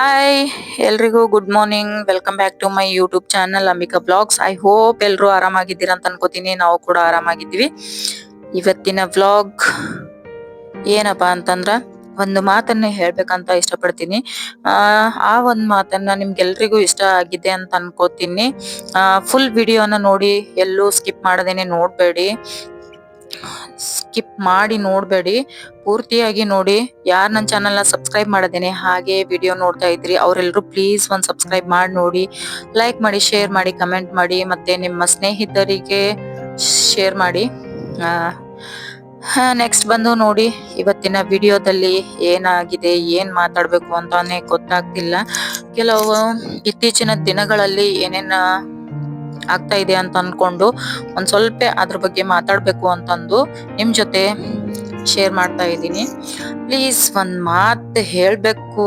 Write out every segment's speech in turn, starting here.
Hi ಎಲ್ರಿಗೂ good morning welcome back to my YouTube channel Ambika vlogs I hope ಎಲ್ಲರೂ ಆರಾಮಾಗಿದ್ದೀರಾ ಅಂತ ಅನ್ಕೋತೀನಿ. ನಾವು ಕೂಡ ಆರಾಮಾಗಿದ್ದೀವಿ. ಇವತ್ತಿನ ವ್ಲಾಗ್ ಏನಪ್ಪ ಅಂತಂದ್ರ ಒಂದು ಮಾತನ್ನ ಹೇಳ್ಬೇಕಂತ ಇಷ್ಟಪಡ್ತೀನಿ. ಆ ಆ ಒಂದು ಮಾತನ್ನ ನಿಮ್ಗೆಲ್ರಿಗೂ ಇಷ್ಟ ಆಗಿದೆ ಅಂತ ಅನ್ಕೋತೀನಿ. ಫುಲ್ ವಿಡಿಯೋನ ನೋಡಿ ಎಲ್ಲೂ ಸ್ಕಿಪ್ ಮಾಡದೇನೆ ನೋಡ್ಬೇಡಿ. ಸ್ಕಿಪ್ ಮಾಡಿ ನೋಡಬೇಡಿ. ಪೂರ್ತಿಯಾಗಿ ನೋಡಿ. ಯಾರು ನನ್ನ ಚಾನಲ್ನ ಸಬ್ಸ್ಕ್ರೈಬ್ ಮಾಡಿದ್ದೀನಿ ಹಾಗೆ ವಿಡಿಯೋ ನೋಡ್ತಾ ಇದ್ರಿ ಅವರೆಲ್ಲರೂ ಪ್ಲೀಸ್ ಒಂದು ಸಬ್ಸ್ಕ್ರೈಬ್ ಮಾಡಿ ನೋಡಿ. ಲೈಕ್ ಮಾಡಿ ಶೇರ್ ಮಾಡಿ ಕಮೆಂಟ್ ಮಾಡಿ, ಮತ್ತೆ ನಿಮ್ಮ ಸ್ನೇಹಿತರಿಗೆ ಶೇರ್ ಮಾಡಿ. ನೆಕ್ಸ್ಟ್ ಬಂದು ನೋಡಿ, ಇವತ್ತಿನ ವಿಡಿಯೋದಲ್ಲಿ ಏನಾಗಿದೆ, ಏನು ಮಾತಾಡಬೇಕು ಅಂತಾನೆ ಗೊತ್ತಾಗ್ತಿಲ್ಲ. ಕೆಲವು ಇತ್ತೀಚಿನ ದಿನಗಳಲ್ಲಿ ಏನೇನ ಆಗ್ತಾ ಇದೆ ಅಂತ ಅನ್ಕೊಂಡು ಒಂದು ಸ್ವಲ್ಪ ಅದ್ರ ಬಗ್ಗೆ ಮಾತಾಡಬೇಕು ಅಂತಂದು ನಿಮ್ಮ ಜೊತೆ ಶೇರ್ ಮಾಡ್ತಾ ಇದ್ದೀನಿ. ಪ್ಲೀಸ್ ಒಂದು ಮಾತು ಹೇಳಬೇಕು.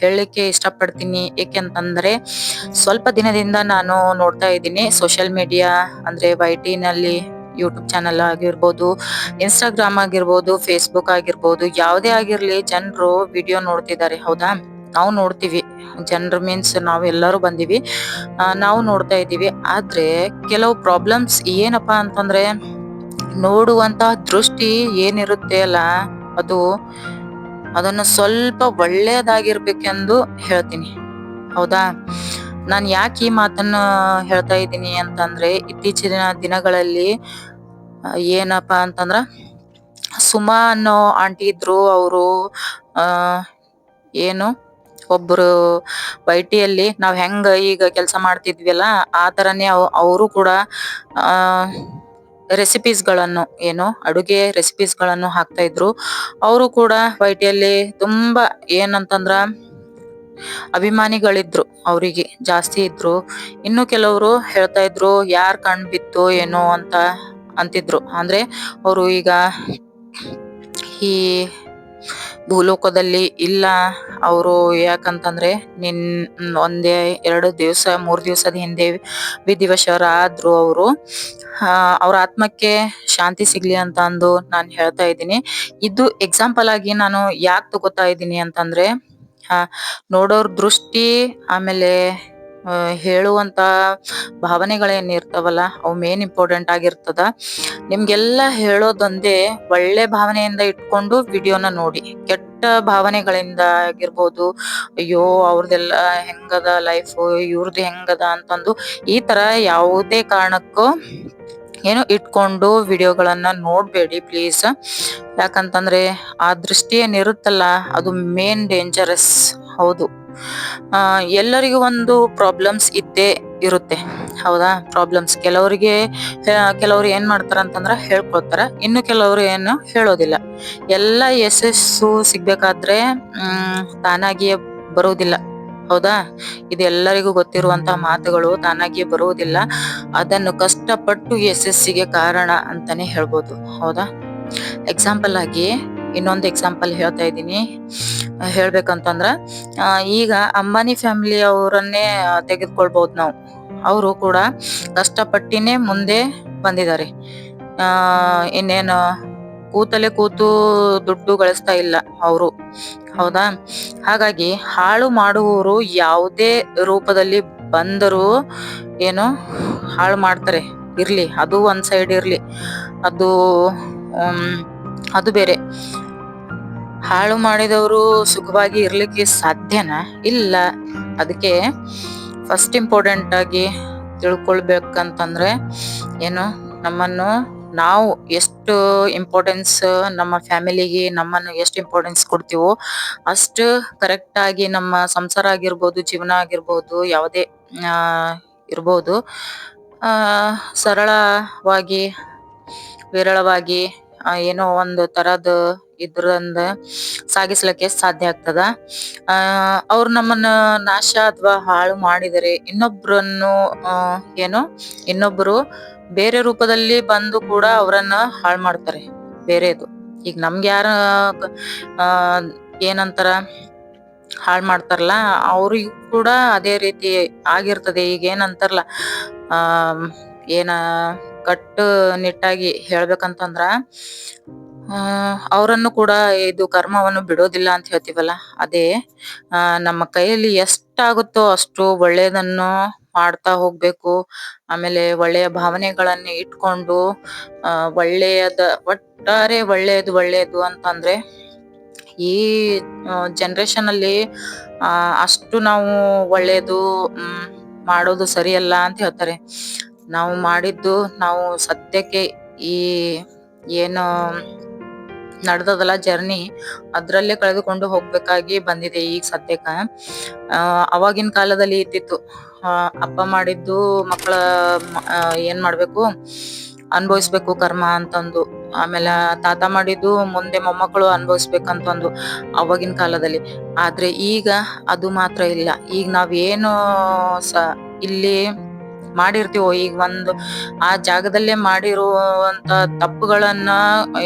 ಹೇಳಲಿಕ್ಕೆ ಇಷ್ಟಪಡ್ತೀನಿ. ಏಕೆಂತಂದರೆ ಸ್ವಲ್ಪ ದಿನದಿಂದ ನಾನು ನೋಡ್ತಾ ಇದ್ದೀನಿ ಸೋಷಿಯಲ್ ಮೀಡಿಯಾ ಅಂದ್ರೆ ವೈ ಟಿನಲ್ಲಿ ಯೂಟ್ಯೂಬ್ ಚಾನಲ್ ಆಗಿರ್ಬೋದು ಇನ್ಸ್ಟಾಗ್ರಾಮ್ ಆಗಿರ್ಬೋದು ಫೇಸ್ಬುಕ್ ಆಗಿರ್ಬೋದು, ಯಾವುದೇ ಆಗಿರಲಿ ಜನರು ವಿಡಿಯೋ ನೋಡ್ತಿದ್ದಾರೆ, ಹೌದಾ? ನಾವು ನೋಡ್ತೀವಿ. ಜನರು ಮೀನ್ಸ್ ನಾವೆಲ್ಲರೂ ಬಂದೀವಿ. ನಾವು ನೋಡ್ತಾ ಇದ್ದೀವಿ. ಆದ್ರೆ ಕೆಲವು ಪ್ರಾಬ್ಲಮ್ಸ್ ಏನಪ್ಪ ಅಂತಂದ್ರೆ ನೋಡುವಂತ ದೃಷ್ಟಿ ಏನಿರುತ್ತೆ ಅಲ್ಲ, ಅದು ಅದನ್ನು ಸ್ವಲ್ಪ ಒಳ್ಳೆಯದಾಗಿರ್ಬೇಕೆಂದು ಹೇಳ್ತೀನಿ. ಹೌದಾ? ನಾನು ಯಾಕೆ ಈ ಮಾತನ್ನು ಹೇಳ್ತಾ ಇದ್ದೀನಿ ಅಂತಂದ್ರೆ, ಇತ್ತೀಚಿನ ದಿನಗಳಲ್ಲಿ ಏನಪ್ಪ ಅಂತಂದ್ರ ಸುಮಾ ಅನ್ನೋ ಆಂಟಿ ಇದ್ರು, ಅವರು ಏನು ಒಬ್ರು ವೈಟಿಯಲ್ಲಿ ನಾವ್ ಹೆಂಗ ಈಗ ಕೆಲಸ ಮಾಡ್ತಿದ್ವಿಯಲ್ಲ ಆ ತರನೇ ಅವರು ಕೂಡ, ಆ ರೆಸಿಪೀಸ್ಗಳನ್ನು, ಏನು ಅಡುಗೆ ರೆಸಿಪೀಸ್ಗಳನ್ನು ಹಾಕ್ತಾ ಇದ್ರು. ಅವರು ಕೂಡ ವೈಟಿಯಲ್ಲಿ ತುಂಬಾ ಏನಂತಂದ್ರ ಅಭಿಮಾನಿಗಳಿದ್ರು, ಅವರಿಗೆ ಜಾಸ್ತಿ ಇದ್ರು. ಇನ್ನು ಕೆಲವರು ಹೇಳ್ತಾ ಇದ್ರು, ಯಾರ್ ಕಣ್ ಬಿತ್ತು ಏನೋ ಅಂತ ಅಂತಿದ್ರು. ಅಂದ್ರೆ ಅವರು ಈಗ ಈ ಭೂಲೋಕದಲ್ಲಿ ಇಲ್ಲ. ಅವರು ಯಾಕಂತಂದ್ರೆ ನಿನ್ ಒಂದೇ ಎರಡು ದಿವಸ, ಮೂರು ದಿವಸದ ಹಿಂದೆ ವಿಧಿವಶರಾದ್ರು ಅವರು. ಅವರ ಆತ್ಮಕ್ಕೆ ಶಾಂತಿ ಸಿಗ್ಲಿ ಅಂತ ಅಂದು ನಾನು ಹೇಳ್ತಾ ಇದ್ದೀನಿ. ಇದು ಎಕ್ಸಾಂಪಲ್ ಆಗಿ ನಾನು ಯಾಕೆ ತಗೋತಾ ಇದ್ದೀನಿ ಅಂತಂದ್ರೆ ನೋಡೋರ್ ದೃಷ್ಟಿ, ಆಮೇಲೆ ಹೇಳುವಂತ ಭಾವನೆಗಳೇನಿರ್ತಾವಲ್ಲ ಅವು ಮೇನ್ ಇಂಪಾರ್ಟೆಂಟ್ ಆಗಿರ್ತದ. ನಿಮ್ಗೆಲ್ಲ ಹೇಳೋದೊಂದೇ ಒಳ್ಳೆ ಭಾವನೆಯಿಂದ ಇಟ್ಕೊಂಡು ವಿಡಿಯೋನ ನೋಡಿ. ಕೆಟ್ಟ ಭಾವನೆಗಳಿಂದ ಆಗಿರ್ಬೋದು, ಅಯ್ಯೋ ಅವ್ರದೆಲ್ಲ ಹೆಂಗದ ಲೈಫ್ ಇವ್ರದ್ದು ಹೆಂಗದ ಅಂತಂದು ಈ ತರ ಯಾವುದೇ ಕಾರಣಕ್ಕೂ ಏನು ಇಟ್ಕೊಂಡು ವಿಡಿಯೋಗಳನ್ನ ನೋಡ್ಬೇಡಿ ಪ್ಲೀಸ್ ಯಾಕಂತಂದ್ರೆ ಆ ದೃಷ್ಟಿ ಏನಿರುತ್ತಲ್ಲ, ಅದು ಮೇನ್ ಡೇಂಜರಸ್ ಹೌದು. ಎಲ್ಲರಿಗೂ ಒಂದು ಪ್ರಾಬ್ಲಮ್ಸ್ ಇದ್ದೇ ಇರುತ್ತೆ. ಹೌದಾ? ಪ್ರಾಬ್ಲಮ್ಸ್ ಕೆಲವರಿಗೆ ಕೆಲವ್ರು ಏನ್ ಮಾಡ್ತಾರ ಅಂತಂದ್ರ ಹೇಳ್ಕೊಳ್ತಾರ. ಇನ್ನು ಕೆಲವರು ಏನು ಹೇಳೋದಿಲ್ಲ. ಎಲ್ಲ ಯಶಸ್ಸು ಸಿಗ್ಬೇಕಾದ್ರೆ ತಾನಾಗಿಯೇ ಬರುವುದಿಲ್ಲ ಹೌದಾ? ಇದೆಲ್ಲರಿಗೂ ಗೊತ್ತಿರುವಂತಹ ಮಾತುಗಳು, ತಾನಾಗಿ ಬರುವುದಿಲ್ಲ. ಅದನ್ನು ಕಷ್ಟಪಟ್ಟು ಯಶಸ್ಸಿಗೆ ಕಾರಣ ಅಂತಾನೆ ಹೇಳ್ಬೋದು. ಹೌದಾ? ಎಕ್ಸಾಂಪಲ್ ಆಗಿ ಇನ್ನೊಂದು ಎಕ್ಸಾಂಪಲ್ ಹೇಳ್ತಾ ಇದ್ದೀನಿ. ಹೇಳ್ಬೇಕಂತಂದ್ರ ಈಗ ಅಂಬಾನಿ ಫ್ಯಾಮಿಲಿ ಅವರನ್ನೇ ತೆಗೆದುಕೊಳ್ಬಹುದು ನಾವು. ಅವರು ಕೂಡ ಕಷ್ಟಪಟ್ಟಿನೇ ಮುಂದೆ ಬಂದಿದ್ದಾರೆ. ಇನ್ನೇನು? ಕೂತಲೆ ಕೂತು ದುಡ್ಡು ಗಳಿಸ್ತಾ ಇಲ್ಲ ಅವರು. ಹೌದಾ? ಹಾಗಾಗಿ ಹಾಳು ಮಾಡುವವರು ಯಾವುದೇ ರೂಪದಲ್ಲಿ ಬಂದರೂ ಏನು ಹಾಳು ಮಾಡ್ತಾರೆ. ಇರ್ಲಿ, ಅದು ಒಂದ್ ಸೈಡ್ ಇರ್ಲಿ. ಅದು ಅದು ಬೇರೆ. ಹಾಳು ಮಾಡಿದವರು ಸುಖವಾಗಿ ಇರ್ಲಿಕ್ಕೆ ಸಾಧ್ಯನಾ? ಇಲ್ಲ. ಅದಕ್ಕೆ ಫಸ್ಟ್ ಇಂಪಾರ್ಟೆಂಟ್ ಆಗಿ ತಿಳ್ಕೊಳ್ಬೇಕಂತಂದ್ರೆ ಏನು ನಮ್ಮನ್ನು ನಾವು ಎಷ್ಟು ಇಂಪಾರ್ಟೆನ್ಸ್ ನಮ್ಮ ಫ್ಯಾಮಿಲಿಗೆ ನಮ್ಮನ್ನು ಎಷ್ಟು ಇಂಪಾರ್ಟೆನ್ಸ್ ಕೊಡ್ತೀವೋ ಅಷ್ಟು ಕರೆಕ್ಟ್ ಆಗಿ ನಮ್ಮ ಸಂಸಾರ ಆಗಿರ್ಬೋದು, ಜೀವನ ಆಗಿರ್ಬೋದು, ಯಾವುದೇ ಇರ್ಬೋದು ಸರಳವಾಗಿ, ವಿರಳವಾಗಿ ಏನೋ ಒಂದು ತರದ್ ಇದ್ರಿಂದ ಸಾಗಿಸ್ಲಿಕ್ಕೆ ಸಾಧ್ಯ ಆಗ್ತದ. ಆ, ಅವ್ರು ನಮ್ಮನ್ನ ನಾಶ ಅಥವಾ ಹಾಳು ಮಾಡಿದರೆ ಇನ್ನೊಬ್ರನ್ನು ಏನು, ಇನ್ನೊಬ್ರು ಬೇರೆ ರೂಪದಲ್ಲಿ ಬಂದು ಕೂಡ ಅವರನ್ನ ಹಾಳು ಮಾಡ್ತಾರೆ. ಬೇರೆದು. ಈಗ ನಮ್ಗೆ ಯಾರ ಏನಂತಾರ ಹಾಳ್ ಮಾಡ್ತಾರಲ್ಲ, ಅವ್ರಿಗೂ ಕೂಡ ಅದೇ ರೀತಿ ಆಗಿರ್ತದೆ. ಈಗ ಏನಂತಾರಲ್ಲ, ಆ, ಏನ ಕಟ್ಟು ನಿಟ್ಟಾಗಿ ಹೇಳ್ಬೇಕಂತಂದ್ರ ಅವರನ್ನು ಕೂಡ ಇದು ಕರ್ಮವನ್ನು ಬಿಡೋದಿಲ್ಲ ಅಂತ ಹೇಳ್ತೀವಲ್ಲ, ಅದೇ ನಮ್ಮ ಕೈಯಲ್ಲಿ ಎಷ್ಟಾಗುತ್ತೋ ಅಷ್ಟು ಒಳ್ಳೆಯದನ್ನು ಮಾಡ್ತಾ ಹೋಗ್ಬೇಕು. ಆಮೇಲೆ ಒಳ್ಳೆಯ ಭಾವನೆಗಳನ್ನ ಇಟ್ಕೊಂಡು ಒಳ್ಳೆಯದ, ಒಟ್ಟಾರೆ ಒಳ್ಳೆಯದು ಒಳ್ಳೆಯದು ಅಂತಂದ್ರೆ, ಈ ಜನರೇಷನ್ ಅಲ್ಲಿ ಅಷ್ಟು ನಾವು ಒಳ್ಳೆಯದು ಮಾಡೋದು ಸರಿಯಲ್ಲ ಅಂತ ಹೇಳ್ತಾರೆ. ನಾವು ಮಾಡಿದ್ದು ನಾವು ಸತ್ಯಕ್ಕೆ ಈ ಏನು ನಡೆದದಲ್ಲ ಜರ್ನಿ ಅದರಲ್ಲೇ ಕಳೆದುಕೊಂಡು ಹೋಗ್ಬೇಕಾಗಿ ಬಂದಿದೆ ಈಗ ಸದ್ಯಕ್ಕ. ಅವಾಗಿನ ಕಾಲದಲ್ಲಿ ಇದ್ದಿತ್ತು. ಅಪ್ಪ ಮಾಡಿದ್ದು ಮಕ್ಕಳ ಏನ್ ಮಾಡ್ಬೇಕು? ಅನ್ಭವಿಸ್ಬೇಕು ಕರ್ಮ ಅಂತಂದು. ಆಮೇಲೆ ತಾತ ಮಾಡಿದ್ದು ಮುಂದೆ ಮೊಮ್ಮಕ್ಕಳು ಅನ್ಭವಿಸ್ಬೇಕಂತಂದು ಅವಾಗಿನ ಕಾಲದಲ್ಲಿ. ಆದ್ರೆ ಈಗ ಅದು ಮಾತ್ರ ಇಲ್ಲ. ಈಗ ನಾವೇನು ಸ, ಇಲ್ಲಿ ಮಾಡಿರ್ತೀವೋ? ಈಗ ಒಂದು ಆ ಜಾಗದಲ್ಲೇ ಮಾಡಿರುವಂತ ತಪ್ಪುಗಳನ್ನ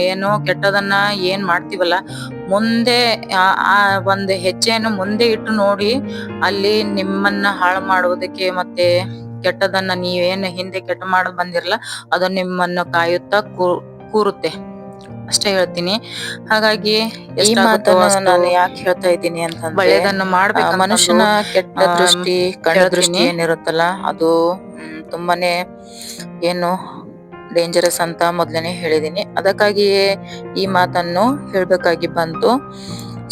ಏನು ಕೆಟ್ಟದನ್ನ ಏನ್ ಮಾಡ್ತೀವಲ್ಲ, ಮುಂದೆ ಆ ಒಂದು ಹೆಜ್ಜೆಯನ್ನು ಮುಂದೆ ಇಟ್ಟು ನೋಡಿ ಅಲ್ಲಿ ನಿಮ್ಮನ್ನ ಹಾಳು ಮಾಡುವುದಕ್ಕೆ ಮತ್ತೆ ಕೆಟ್ಟದನ್ನ ನೀವೇನು ಹಿಂದೆ ಕೆಟ್ಟ ಮಾಡ್ ಬಂದಿರಲ್ಲ, ಅದು ನಿಮ್ಮನ್ನ ಕಾಯುತ್ತಾ ಕೂರುತ್ತೆ. ಅಷ್ಟೇ ಹೇಳ್ತೀನಿ. ಹಾಗಾಗಿ ಈ ಮಾತನ್ನು ನಾನು ಯಾಕೆ ಹೇಳ್ತಾ ಇದ್ದೀನಿ ಅಂತ ಒಳ್ಳೆಯದನ್ನು ಮಾಡ್ಬೇಕು ಮನುಷ್ಯನ ಕೆಟ್ಟ ದೃಷ್ಟಿ ಕಣ್ಣ. ದೃಷ್ಟಿ ಏನಿರುತ್ತಲ್ಲ ಅದು ತುಂಬಾನೇ ಏನು ಡೇಂಜರಸ್ ಅಂತ ಮೊದ್ಲೇನೆ ಹೇಳಿದೀನಿ ಅದಕ್ಕಾಗಿಯೇ ಈ ಮಾತನ್ನು ಹೇಳಬೇಕಾಗಿ ಬಂತು.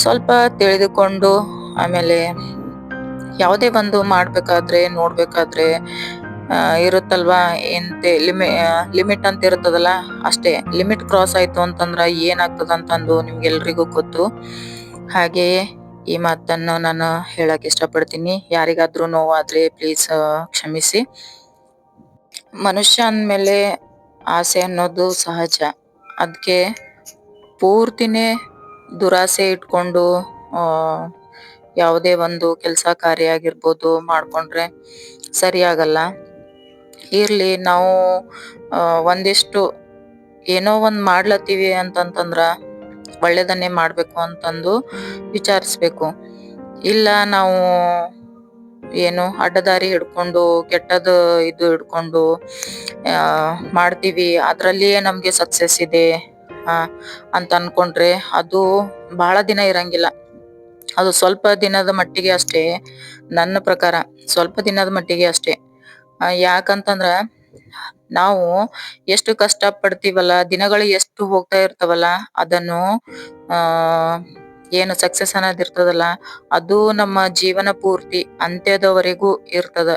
ಸ್ವಲ್ಪ ತಿಳಿದುಕೊಂಡು ಆಮೇಲೆ ಯಾವುದೇ ಒಂದು ಮಾಡ್ಬೇಕಾದ್ರೆ ನೋಡ್ಬೇಕಾದ್ರೆ ಇರುತ್ತಲ್ವಾ? ಎಂತೆ ಲಿಮಿ ಲಿಮಿಟ್ ಅಂತ ಇರುತ್ತದಲ್ಲ? ಅಷ್ಟೇ. ಲಿಮಿಟ್ ಕ್ರಾಸ್ ಆಯ್ತು ಅಂತಂದ್ರೆ ಏನಾಗ್ತದ ಅಂತಂದು ನಿಮ್ಗೆಲ್ರಿಗೂ ಗೊತ್ತು. ಹಾಗೆಯೇ ಈ ಮಾತನ್ನು ನಾನು ಹೇಳಕ್ ಇಷ್ಟಪಡ್ತೀನಿ. ಯಾರಿಗಾದ್ರೂ ನೋವಾದ್ರೆ ಪ್ಲೀಸ್ ಕ್ಷಮಿಸಿ. ಮನುಷ್ಯ ಅಂದಮೇಲೆ ಆಸೆ ಅನ್ನೋದು ಸಹಜ. ಅದಕ್ಕೆ ಪೂರ್ತಿನೇ ದುರಾಸೆ ಇಟ್ಕೊಂಡು ಯಾವುದೇ ಒಂದು ಕೆಲಸ ಕಾರ್ಯ ಆಗಿರ್ಬೋದು ಮಾಡಿಕೊಂಡ್ರೆ ಸರಿಯಾಗಲ್ಲ. ಇರ್ಲಿ, ನಾವು ಒಂದಿಷ್ಟು ಏನೋ ಒಂದ್ ಮಾಡ್ಲತ್ತೀವಿ ಅಂತಂತಂದ್ರ ಒಳ್ಳೇದನ್ನೇ ಮಾಡ್ಬೇಕು ಅಂತಂದು ವಿಚಾರಿಸ್ಬೇಕು. ಇಲ್ಲ, ನಾವು ಏನು ಅಡ್ಡದಾರಿ ಹಿಡ್ಕೊಂಡು ಕೆಟ್ಟದ ಇದು ಹಿಡ್ಕೊಂಡು ಮಾಡ್ತೀವಿ, ಅದರಲ್ಲಿಯೇ ನಮಗೆ ಸಕ್ಸಸ್ ಇದೆ ಅಂತ ಅನ್ಕೊಂಡ್ರೆ ಅದು ಬಹಳ ದಿನ ಇರಂಗಿಲ್ಲ. ಅದು ಸ್ವಲ್ಪ ದಿನದ ಮಟ್ಟಿಗೆ ಅಷ್ಟೇ, ನನ್ನ ಪ್ರಕಾರ ಸ್ವಲ್ಪ ದಿನದ ಮಟ್ಟಿಗೆ ಅಷ್ಟೇ. ಯಾಕಂತಂದ್ರ ನಾವು ಎಷ್ಟು ಕಷ್ಟ ಪಡ್ತೀವಲ್ಲ ದಿನಗಳು ಎಷ್ಟು ಹೋಗ್ತಾ ಇರ್ತಾವಲ್ಲ, ಅದನ್ನು ಏನು ಸಕ್ಸಸ್ ಅನ್ನೋದು ಇರ್ತದಲ್ಲ, ಅದು ನಮ್ಮ ಜೀವನ ಪೂರ್ತಿ ಅಂತ್ಯದವರೆಗೂ ಇರ್ತದ.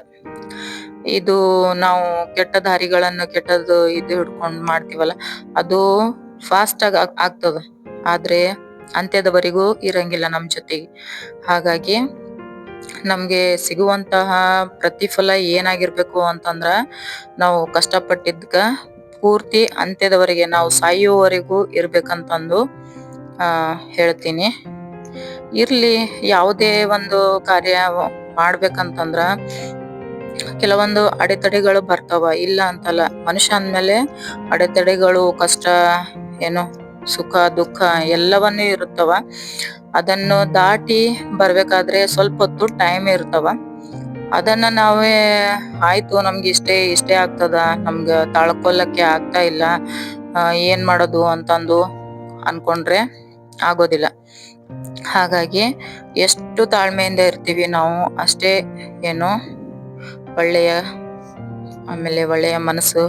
ಇದು ನಾವು ಕೆಟ್ಟ ದಾರಿಗಳನ್ನು, ಕೆಟ್ಟದ್ದು ಇದು ಹಿಡ್ಕೊಂಡು ಮಾಡ್ತೀವಲ್ಲ, ಅದು ಫಾಸ್ಟ್ ಆಗಿ ಆಗ್- ಆಗ್ತದ. ಆದ್ರೆ ಅಂತ್ಯದವರೆಗೂ ಇರಂಗಿಲ್ಲ ನಮ್ಮ ಜೊತೆಗೆ. ಹಾಗಾಗಿ ನಮ್ಗೆ ಸಿಗುವಂತಹ ಪ್ರತಿಫಲ ಏನಾಗಿರ್ಬೇಕು ಅಂತಂದ್ರ ನಾವು ಕಷ್ಟಪಟ್ಟಿದ್ಕ ಪೂರ್ತಿ ಅಂತ್ಯದವರೆಗೆ ನಾವು ಸಾಯುವವರೆಗೂ ಇರ್ಬೇಕಂತಂದು ಹೇಳ್ತೀನಿ. ಇರ್ಲಿ, ಯಾವುದೇ ಒಂದು ಕಾರ್ಯ ಮಾಡ್ಬೇಕಂತಂದ್ರ ಕೆಲವೊಂದು ಅಡೆತಡೆಗಳು ಬರ್ತಾವ. ಇಲ್ಲ ಅಂತಲ್ಲ, ಮನುಷ್ಯ ಅಂದಮೇಲೆ ಅಡೆತಡೆಗಳು, ಕಷ್ಟ, ಏನು ಸುಖ, ದುಃಖ ಎಲ್ಲವನ್ನೂ ಇರುತ್ತವ. ಅದನ್ನು ದಾಟಿ ಬರ್ಬೇಕಾದ್ರೆ ಸ್ವಲ್ಪ ಹೊತ್ತು ಟೈಮ್ ಇರ್ತವ. ಅದನ್ನ ನಾವೇ, ಆಯ್ತು, ನಮ್ಗೆ ಇಷ್ಟೇ ಇಷ್ಟೇ ಆಗ್ತದ, ನಮ್ಗೆ ತಾಳ್ಕೊಳ್ಳೋಕ್ಕೆ ಆಗ್ತಾ ಇಲ್ಲ ಏನು ಮಾಡೋದು? ಅಂತಂದು ಅನ್ಕೊಂಡ್ರೆ ಆಗೋದಿಲ್ಲ. ಹಾಗಾಗಿ ಎಷ್ಟು ತಾಳ್ಮೆಯಿಂದ ಇರ್ತೀವಿ ನಾವು, ಅಷ್ಟೇ ಏನು ಒಳ್ಳೆಯ, ಆಮೇಲೆ ಒಳ್ಳೆಯ ಮನಸ್ಸು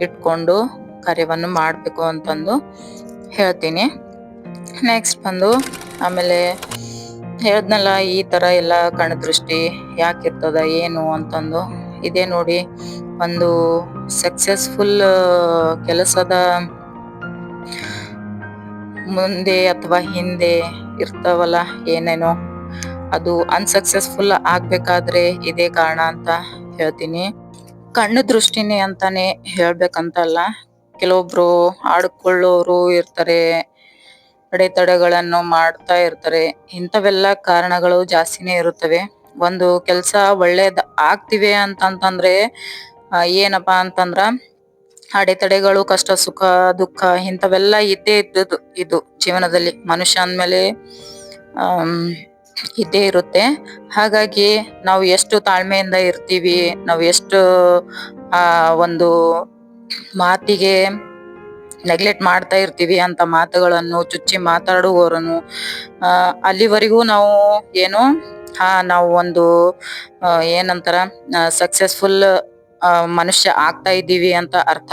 ಇಟ್ಕೊಂಡು ಕಾರ್ಯವನ್ನು ಮಾಡಬೇಕು ಅಂತಂದು ಹೇಳ್ತೀನಿ. ನೆಕ್ಸ್ಟ್ ಬಂದು ಆಮೇಲೆ ಹೇಳ್ದ್ನಲ್ಲ ಈ ತರ ಎಲ್ಲ ಕಣ್ದೃಷ್ಟಿ ಯಾಕಿರ್ತದ, ಏನು ಅಂತಂದು. ಇದೇ ನೋಡಿ, ಒಂದು ಸಕ್ಸಸ್ಫುಲ್ ಕೆಲಸದ ಮುಂದೆ ಅಥವಾ ಹಿಂದೆ ಇರ್ತಾವಲ್ಲ ಏನೇನೋ, ಅದು ಅನ್ಸಕ್ಸಸ್ಫುಲ್ ಆಗ್ಬೇಕಾದ್ರೆ ಇದೇ ಕಾರಣ ಅಂತ ಹೇಳ್ತೀನಿ. ಕಣ್ಣು ದೃಷ್ಟಿನೇ ಅಂತಾನೆ ಹೇಳ್ಬೇಕಂತಲ್ಲ. ಕೆಲವೊಬ್ರು ಆಡ್ಕೊಳ್ಳೋರು ಇರ್ತಾರೆ ಅಡೆತಡೆಗಳನ್ನು ಮಾಡ್ತಾ ಇರ್ತಾರೆ. ಇಂಥವೆಲ್ಲ ಕಾರಣಗಳು ಜಾಸ್ತಿನೇ ಇರುತ್ತವೆ. ಒಂದು ಕೆಲಸ ಒಳ್ಳೇದ್ ಆಗ್ತಿವೆ ಅಂತಂತಂದ್ರೆ ಏನಪ್ಪ ಅಂತಂದ್ರ, ಅಡೆತಡೆಗಳು, ಕಷ್ಟ, ಸುಖ, ದುಃಖ ಇಂಥವೆಲ್ಲ ಇದ್ದೇ ಇದ್ದದ್ದು ಇದು ಜೀವನದಲ್ಲಿ. ಮನುಷ್ಯ ಅಂದ್ಮೇಲೆ ಅಹ್ ಇದ್ದೇ ಇರುತ್ತೆ. ಹಾಗಾಗಿ ನಾವು ಎಷ್ಟು ತಾಳ್ಮೆಯಿಂದ ಇರ್ತೀವಿ, ನಾವು ಎಷ್ಟು, ಆ, ಒಂದು ಮಾತಿಗೆ ನೆಗ್ಲೆಕ್ಟ್ ಮಾಡ್ತಾ ಇರ್ತೀವಿ ಅಂತ ಮಾತುಗಳನ್ನು ಚುಚ್ಚಿ ಮಾತಾಡುವವರನ್ನು ಅಲ್ಲಿವರೆಗೂ ನಾವು ಏನು ಹಾ ನಾವು ಒಂದು ಏನಂತಾರ ಸಕ್ಸಸ್ಫುಲ್ ಮನುಷ್ಯ ಆಗ್ತಾ ಇದ್ದೀವಿ ಅಂತ ಅರ್ಥ.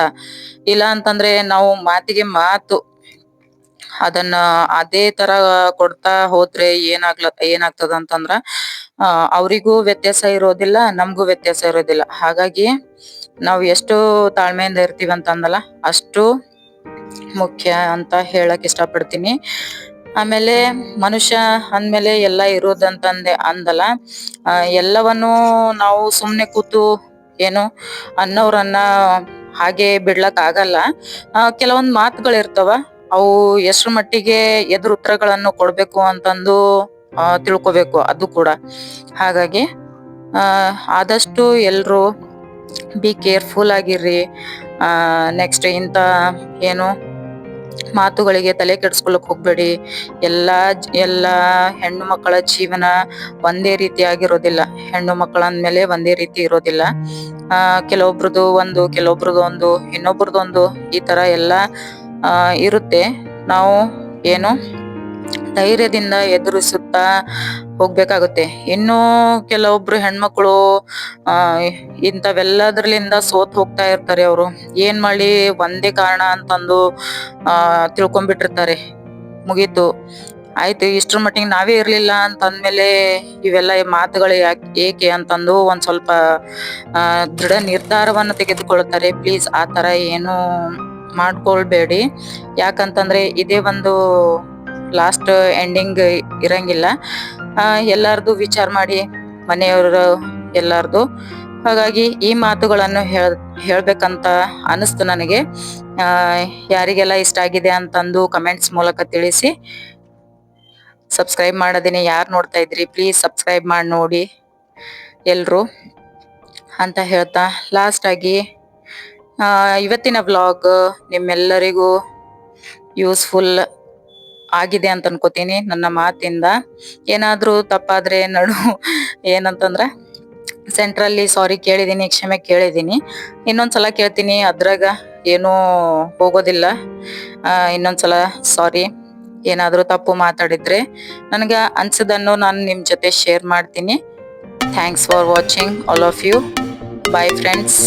ಇಲ್ಲ ಅಂತಂದ್ರೆ ನಾವು ಮಾತಿಗೆ ಮಾತು, ಅದನ್ನ ಅದೇ ತರ ಕೊಡ್ತಾ ಹೋದ್ರೆ ಏನಾಗ್ಲ, ಏನಾಗ್ತದ ಅಂತಂದ್ರ ಅವ್ರಿಗೂ ವ್ಯತ್ಯಾಸ ಇರೋದಿಲ್ಲ, ನಮಗೂ ವ್ಯತ್ಯಾಸ ಇರೋದಿಲ್ಲ. ಹಾಗಾಗಿ ನಾವು ಎಷ್ಟು ತಾಳ್ಮೆಯಿಂದ ಇರ್ತೀವಿ ಅಂತಂದಲ್ಲ, ಅಷ್ಟು ಮುಖ್ಯ ಅಂತ ಹೇಳಕ್ ಇಷ್ಟಪಡ್ತೀನಿ. ಆಮೇಲೆ ಮನುಷ್ಯ ಅಂದ್ಮೇಲೆ ಎಲ್ಲ ಇರೋದಂತಂದೆ ಅಂದಲ್ಲ ಎಲ್ಲವನ್ನೂ ನಾವು ಸುಮ್ಮನೆ ಕೂತು ಏನು ಅನ್ನೋರನ್ನ ಹಾಗೆ ಬಿಡ್ಲಕ್ ಆಗಲ್ಲ. ಕೆಲವೊಂದು ಮಾತುಗಳಿರ್ತಾವ ಅವು ಎಷ್ಟ್ರ ಮಟ್ಟಿಗೆ ಎದುರು ಉತ್ತರಗಳನ್ನು ಕೊಡ್ಬೇಕು ಅಂತಂದು ತಿಳ್ಕೊಬೇಕು ಅದು ಕೂಡ. ಹಾಗಾಗಿ ಆದಷ್ಟು ಎಲ್ರು ಬಿ ಕೇರ್ಫುಲ್ ಆಗಿರ್ರಿ. ನೆಕ್ಸ್ಟ್ ಇಂಥ ಏನು ಮಾತುಗಳಿಗೆ ತಲೆ ಕೆಡಿಸ್ಕೊಳಕ್ ಹೋಗ್ಬೇಡಿ. ಎಲ್ಲಾ ಎಲ್ಲ ಹೆಣ್ಣು ಮಕ್ಕಳ ಜೀವನ ಒಂದೇ ರೀತಿಯಾಗಿರೋದಿಲ್ಲ ಹೆಣ್ಣು ಮಕ್ಕಳ ಅಂದ್ಮೇಲೆ ಒಂದೇ ರೀತಿ ಇರೋದಿಲ್ಲ. ಆ, ಕೆಲವೊಬ್ರದ್ದು ಒಂದು ಕೆಲವೊಬ್ರದ್ದು ಒಂದು, ಇನ್ನೊಬ್ರದ್ದು ಒಂದು ಈ ತರ ಎಲ್ಲ ಇರುತ್ತೆ. ನಾವು ಏನು ಧೈರ್ಯದಿಂದ ಎದುರಿಸುತ್ತಾ ಹೋಗ್ಬೇಕಾಗುತ್ತೆ. ಇನ್ನು ಕೆಲವೊಬ್ರು ಹೆಣ್ಮಕ್ಳು, ಆ ಇಂಥವೆಲ್ಲದ್ರಲಿಂದ ಸೋತ್ ಹೋಗ್ತಾ ಇರ್ತಾರೆ ಅವರು. ಏನ್ ಮಾಡಿ ಒಂದೇ ಕಾರಣ ಅಂತಂದು, ಆ, ತಿಳ್ಕೊಂಡ್ಬಿಟ್ಟಿರ್ತಾರೆ. ಮುಗೀತು. ಆಯ್ತು, ಇಷ್ಟ್ರ ಮಟ್ಟಿಗೆ ನಾವೇ ಇರ್ಲಿಲ್ಲ ಅಂತ ಅಂದ್ಮೇಲೆ ಇವೆಲ್ಲ ಮಾತುಗಳು ಯಾಕೆ, ಏಕೆ ಅಂತಂದು ಒಂದ್ ಸ್ವಲ್ಪ ದೃಢ ನಿರ್ಧಾರವನ್ನು ತೆಗೆದುಕೊಳ್ತಾರೆ ಪ್ಲೀಸ್, ಆ ತರ ಏನು ಮಾಡ್ಕೊಳ್ಬೇಡಿ. ಯಾಕಂತಂದ್ರೆ ಇದೇ ಒಂದು ಲಾಸ್ಟ್ ಎಂಡಿಂಗ್ ಇರಂಗಿಲ್ಲ. ಎಲ್ಲಾರ್ದು ವಿಚಾರ ಮಾಡಿ, ಮನೆಯವರ ಎಲ್ಲಾರ್ದು. ಹಾಗಾಗಿ ಈ ಮಾತುಗಳನ್ನು ಹೇಳ, ಹೇಳ್ಬೇಕಂತ ಅನಿಸ್ತು ನನಗೆ. ಯಾರಿಗೆಲ್ಲ ಇಷ್ಟ ಆಗಿದೆ ಅಂತಂದು ಕಮೆಂಟ್ಸ್ ಮೂಲಕ ತಿಳಿಸಿ. ಸಬ್ಸ್ಕ್ರೈಬ್ ಮಾಡೋದೇನೆ ಯಾರು ನೋಡ್ತಾ ಇದ್ರಿ ಪ್ಲೀಸ್ ಸಬ್ಸ್ಕ್ರೈಬ್ ಮಾಡಿ ನೋಡಿ ಎಲ್ಲರೂ ಅಂತ ಹೇಳ್ತಾ. ಲಾಸ್ಟ್ ಆಗಿ ಇವತ್ತಿನ ವ್ಲಾಗ್ ನಿಮ್ಮೆಲ್ಲರಿಗೂ ಯೂಸ್ಫುಲ್ ಆಗಿದೆ ಅಂತ ಅನ್ಕೋತೀನಿ ನನ್ನ ಮಾತಿಂದ. ಏನಾದ್ರೂ ತಪ್ಪಾದ್ರೆ ನಡು ಏನಂತಂದ್ರೆ ಸೆಂಟ್ರಲ್ಲಿ ಸಾರಿ ಕೇಳಿದ್ದೀನಿ ಕ್ಷಮೆ ಕೇಳಿದೀನಿ. ಇನ್ನೊಂದ್ಸಲ ಕೇಳ್ತೀನಿ, ಅದ್ರಾಗ ಏನೂ ಹೋಗೋದಿಲ್ಲ. ಇನ್ನೊಂದು ಇನ್ನೊಂದ್ಸಲ ಸಾರಿ ಏನಾದರೂ ತಪ್ಪು ಮಾತಾಡಿದ್ರೆ ನನಗೆ ಅನ್ಸದನ್ನು ನಾನು ನಿಮ್ಮ ಜೊತೆ ಶೇರ್ ಮಾಡ್ತೀನಿ. Thanks for watching all of you bye friends